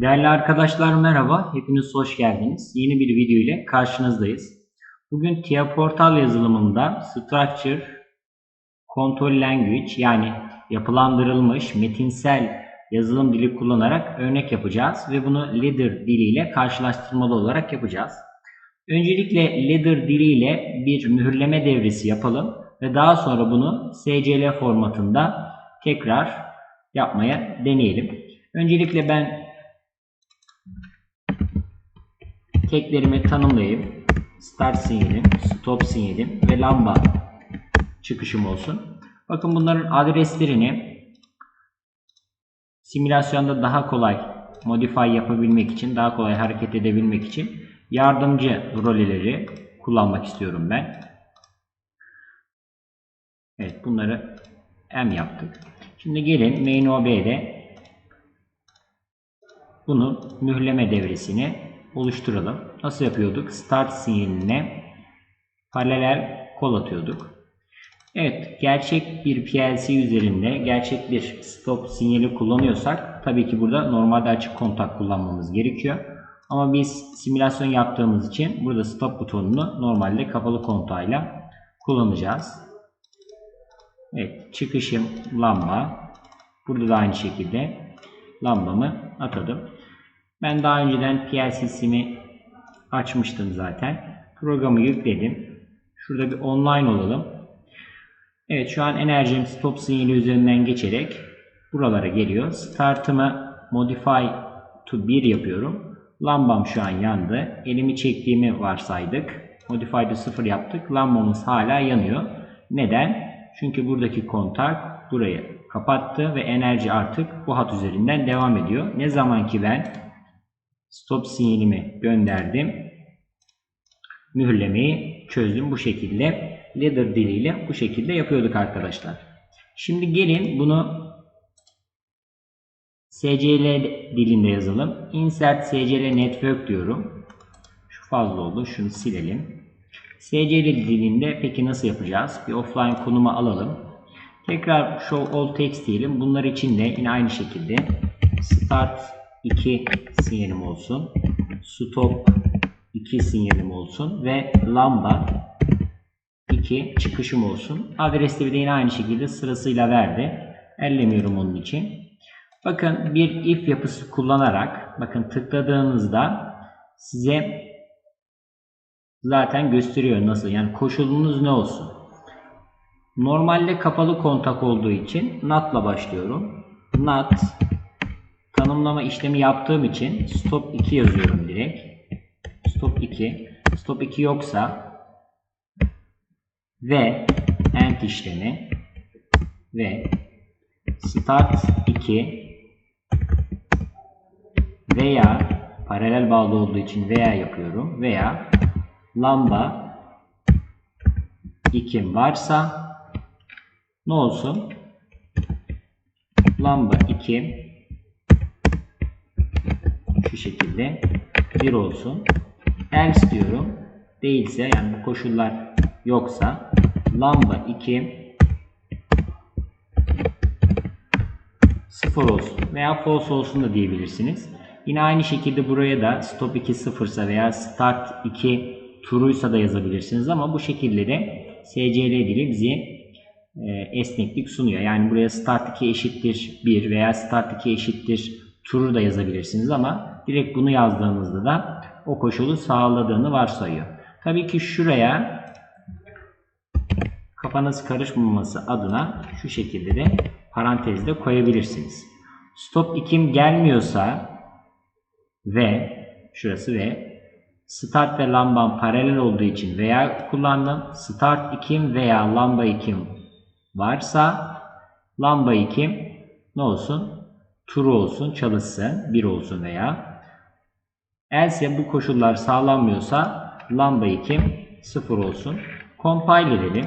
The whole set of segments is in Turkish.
Değerli arkadaşlar merhaba, hepiniz hoş geldiniz. Yeni bir video ile karşınızdayız. Bugün TIA Portal yazılımında Structure Control Language yani yapılandırılmış metinsel yazılım dili kullanarak örnek yapacağız ve bunu Ladder diliyle karşılaştırmalı olarak yapacağız. Öncelikle Ladder diliyle bir mühürleme devresi yapalım ve daha sonra bunu SCL formatında tekrar yapmaya deneyelim. Öncelikle ben teklerimi tanımlayayım. Start sinyalim, stop sinyalim ve lamba çıkışım olsun. Bakın bunların adreslerini simülasyonda daha kolay modify yapabilmek için, daha kolay hareket edebilmek için yardımcı roleleri kullanmak istiyorum ben. Evet bunları M yaptık. Şimdi gelin main OB'de bunu mühürleme devresini oluşturalım. Nasıl yapıyorduk? Start sinyaline paralel kol atıyorduk. Evet, gerçek bir PLC üzerinde gerçek bir stop sinyali kullanıyorsak tabii ki burada normalde açık kontak kullanmamız gerekiyor. Ama biz simülasyon yaptığımız için burada stop butonunu normalde kapalı kontağıyla kullanacağız. Evet, çıkışım lamba. Burada da aynı şekilde lambamı atadım. Ben daha önceden PLC'simi açmıştım zaten. Programı yükledim. Şurada bir online olalım. Evet şu an enerjim stop sinyali üzerinden geçerek buralara geliyor. Startımı modify to 1 yapıyorum. Lambam şu an yandı. Elimi çektiğimi varsaydık. Modify to 0 yaptık. Lambamız hala yanıyor. Neden? Çünkü buradaki kontak burayı kapattı ve enerji artık bu hat üzerinden devam ediyor. Ne zaman ki ben stop sinyalimi gönderdim. Mühürlemeyi çözdüm bu şekilde. Ladder diliyle bu şekilde yapıyorduk arkadaşlar. Şimdi gelin bunu SCL dilinde yazalım. Insert SCL Network diyorum. Şu fazla oldu. Şunu silelim. SCL dilinde peki nasıl yapacağız? Bir offline konuma alalım. Tekrar show all text diyelim. Bunlar için de yine aynı şekilde start 2 sinyalim olsun. Stop 2 sinyalim olsun ve lambda 2 çıkışım olsun. Adresleri de yine aynı şekilde sırasıyla verdi. Ellemiyorum onun için. Bakın bir if yapısı kullanarak bakın tıkladığınızda size zaten gösteriyor nasıl yani koşulunuz ne olsun. Normalde kapalı kontak olduğu için NAT'la başlıyorum. NAT tanımlama işlemi yaptığım için stop 2 yazıyorum direkt. Stop 2. Stop 2 yoksa ve end işlemi ve start 2 veya paralel bağlı olduğu için veya yapıyorum veya lamba 2 varsa ne olsun? Lamba 2 şu şekilde 1 olsun. Else diyorum. Değilse yani bu koşullar yoksa lamba 2 0 olsun veya false olsun da diyebilirsiniz. Yine aynı şekilde buraya da stop 2 sıfırsa veya start 2 turuysa da yazabilirsiniz ama bu şekilde de SCL dili bize e, esneklik sunuyor. Yani buraya start 2 eşittir 1 veya start 2 eşittir true da yazabilirsiniz ama direkt bunu yazdığınızda da o koşulu sağladığını varsayıyor. Tabii ki şuraya kafanız karışmaması adına şu şekilde de parantezde koyabilirsiniz. Stop 2'm gelmiyorsa ve şurası ve start ve lambam paralel olduğu için veya kullandım start 2'm veya lamba 2'm varsa lamba 2'm ne olsun? True olsun, çalışsın, 1 olsun veya else bu koşullar sağlanmıyorsa lamba 2 0 olsun. Compile edelim.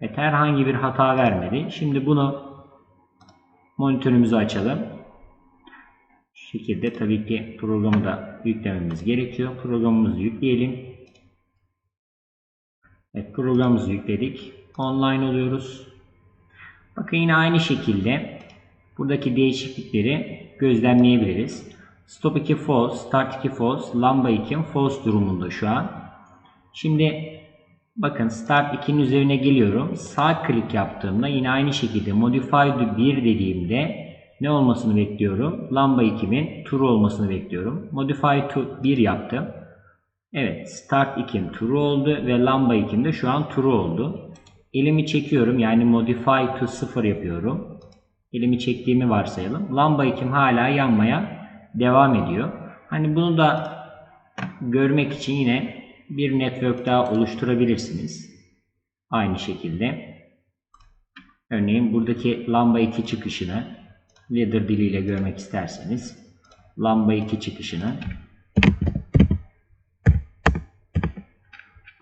Evet herhangi bir hata vermedi. Şimdi bunu monitörümüzü açalım. Şu şekilde tabii ki programı da yüklememiz gerekiyor. Programımızı yükleyelim. Evet programımızı yükledik. Online oluyoruz. Bakın yine aynı şekilde buradaki değişiklikleri gözlemleyebiliriz. Stop 2 false, start 2 false, lamba 2 false durumunda şu an. Şimdi bakın start 2'nin üzerine geliyorum. Sağ klik yaptığımda yine aynı şekilde modify to 1 dediğimde ne olmasını bekliyorum? Lamba 2'min true olmasını bekliyorum. Modify to 1 yaptım. Evet start 2'm true oldu ve lamba 2'm de şu an true oldu. Elimi çekiyorum yani modify to 0 yapıyorum. Elimi çektiğimi varsayalım. Lamba 2'm hala yanmaya devam ediyor. Hani bunu da görmek için yine bir network daha oluşturabilirsiniz. Aynı şekilde. Örneğin buradaki lamba 2 çıkışını ladder diliyle görmek isterseniz lamba 2 çıkışını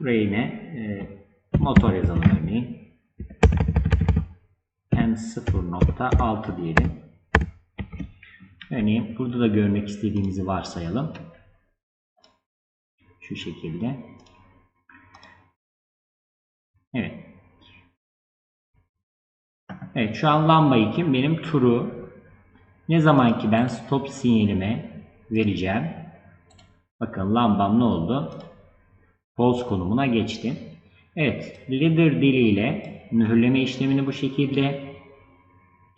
buraya yine e, motor yazalım örneğin n0.6 diyelim. Örneğin burada da görmek istediğimizi varsayalım. Şu şekilde. Evet. Evet şu an lamba 2 benim true. Ne zaman ki ben stop sinyalime vereceğim. Bakın lambam ne oldu? False konumuna geçti. Evet, ladder diliyle mühürleme işlemini bu şekilde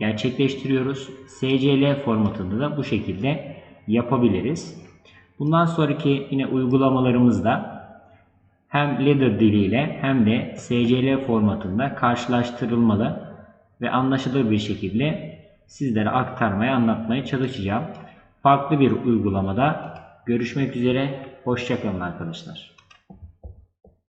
gerçekleştiriyoruz. SCL formatında da bu şekilde yapabiliriz. Bundan sonraki yine uygulamalarımızda hem ladder diliyle hem de SCL formatında karşılaştırılmalı ve anlaşılır bir şekilde sizlere aktarmaya, anlatmaya çalışacağım. Farklı bir uygulamada görüşmek üzere. Hoşçakalın arkadaşlar.